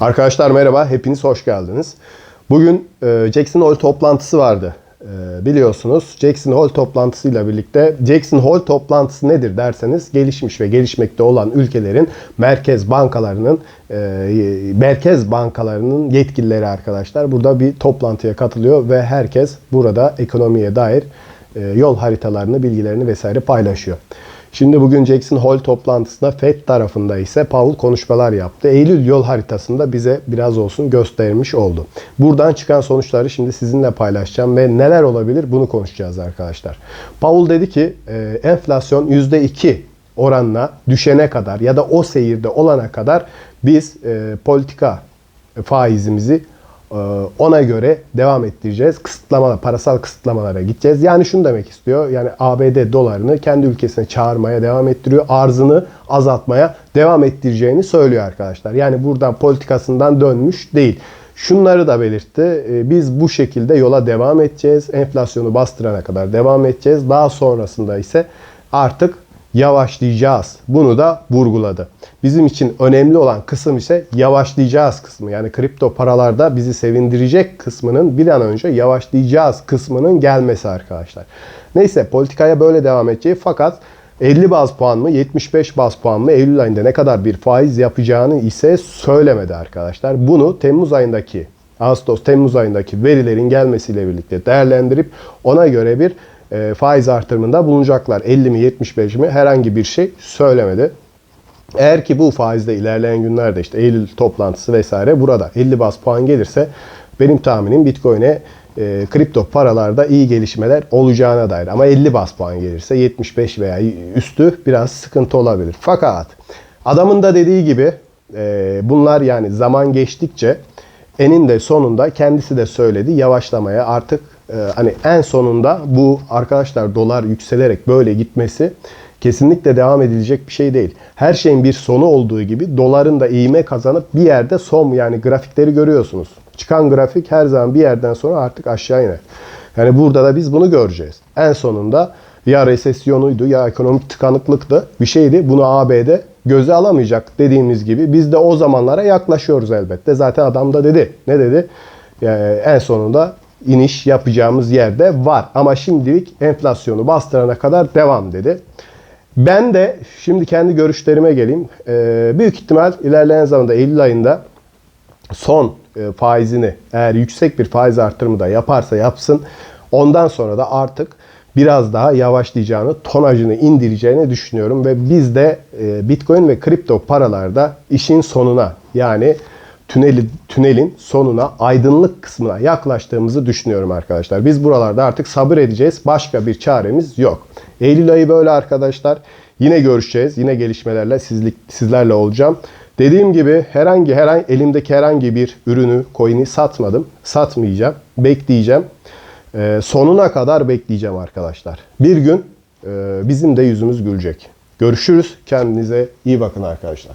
Arkadaşlar merhaba, hepiniz hoş geldiniz. Bugün e, Jackson Hole toplantısı vardı. E, biliyorsunuz Jackson Hole toplantısıyla birlikte Jackson Hole toplantısı nedir derseniz gelişmiş ve gelişmekte olan ülkelerin merkez bankalarının e, merkez bankalarının yetkilileri arkadaşlar burada bir toplantıya katılıyor ve herkes burada ekonomiye dair e, yol haritalarını, bilgilerini vesaire paylaşıyor. Şimdi bugün Jackson Hole toplantısında FED tarafında ise Powell konuşmalar yaptı. Eylül yol haritasında bize biraz olsun göstermiş oldu. Buradan çıkan sonuçları şimdi sizinle paylaşacağım ve neler olabilir bunu konuşacağız arkadaşlar. Powell dedi ki e, enflasyon %2 oranına düşene kadar ya da o seyirde olana kadar biz e, politika faizimizi ona göre devam ettireceğiz. Kısıtlamalar, parasal kısıtlamalara gideceğiz. Yani şunu demek istiyor. Yani ABD dolarını kendi ülkesine çağırmaya devam ettiriyor. Arzını azaltmaya devam ettireceğini söylüyor arkadaşlar. Yani buradan politikasından dönmüş değil. Şunları da belirtti. Ee, Biz bu şekilde yola devam edeceğiz. Enflasyonu bastırana kadar devam edeceğiz. Daha sonrasında ise artık yavaşlayacağız. Bunu da vurguladı. Bizim için önemli olan kısım ise yavaşlayacağız kısmı. Yani kripto paralarda bizi sevindirecek kısmının bir an önce yavaşlayacağız kısmının gelmesi arkadaşlar. Neyse politikaya böyle devam edeceği fakat 50 baz puan mı 75 baz puan mı Eylül ayında ne kadar bir faiz yapacağını ise söylemedi arkadaşlar. Bunu Temmuz ayındaki Ağustos Temmuz ayındaki verilerin gelmesiyle birlikte değerlendirip ona göre bir e, faiz artırımında bulunacaklar. 50 mi 75 mi herhangi bir şey söylemedi. Eğer ki bu faizde ilerleyen günlerde işte Eylül toplantısı vesaire burada 50 bas puan gelirse benim tahminim Bitcoin'e e, kripto paralarda iyi gelişmeler olacağına dair. Ama 50 bas puan gelirse 75 veya üstü biraz sıkıntı olabilir. Fakat adamın da dediği gibi e, bunlar yani zaman geçtikçe eninde sonunda kendisi de söyledi yavaşlamaya artık e, hani en sonunda bu arkadaşlar dolar yükselerek böyle gitmesi kesinlikle devam edilecek bir şey değil. Her şeyin bir sonu olduğu gibi doların da eğime kazanıp bir yerde son yani grafikleri görüyorsunuz. Çıkan grafik her zaman bir yerden sonra artık aşağı iner. Yani burada da biz bunu göreceğiz. En sonunda ya resesyonuydu ya ekonomik tıkanıklıktı bir şeydi. Bunu ABD göze alamayacak dediğimiz gibi biz de o zamanlara yaklaşıyoruz elbette. Zaten adam da dedi. Ne dedi? Yani en sonunda iniş yapacağımız yerde var. Ama şimdilik enflasyonu bastırana kadar devam dedi. Ben de şimdi kendi görüşlerime geleyim. Ee, büyük ihtimal ilerleyen zamanda Eylül ayında son e, faizini eğer yüksek bir faiz artırımı da yaparsa yapsın. Ondan sonra da artık biraz daha yavaşlayacağını, tonajını indireceğini düşünüyorum ve biz de e, Bitcoin ve kripto paralarda işin sonuna yani tüneli, tünelin sonuna, aydınlık kısmına yaklaştığımızı düşünüyorum arkadaşlar. Biz buralarda artık sabır edeceğiz. Başka bir çaremiz yok. Eylül ayı böyle arkadaşlar. Yine görüşeceğiz. Yine gelişmelerle sizlik, sizlerle olacağım. Dediğim gibi herhangi herhangi elimdeki herhangi bir ürünü, coin'i satmadım. Satmayacağım. Bekleyeceğim. Ee, sonuna kadar bekleyeceğim arkadaşlar. Bir gün e, bizim de yüzümüz gülecek. Görüşürüz. Kendinize iyi bakın arkadaşlar.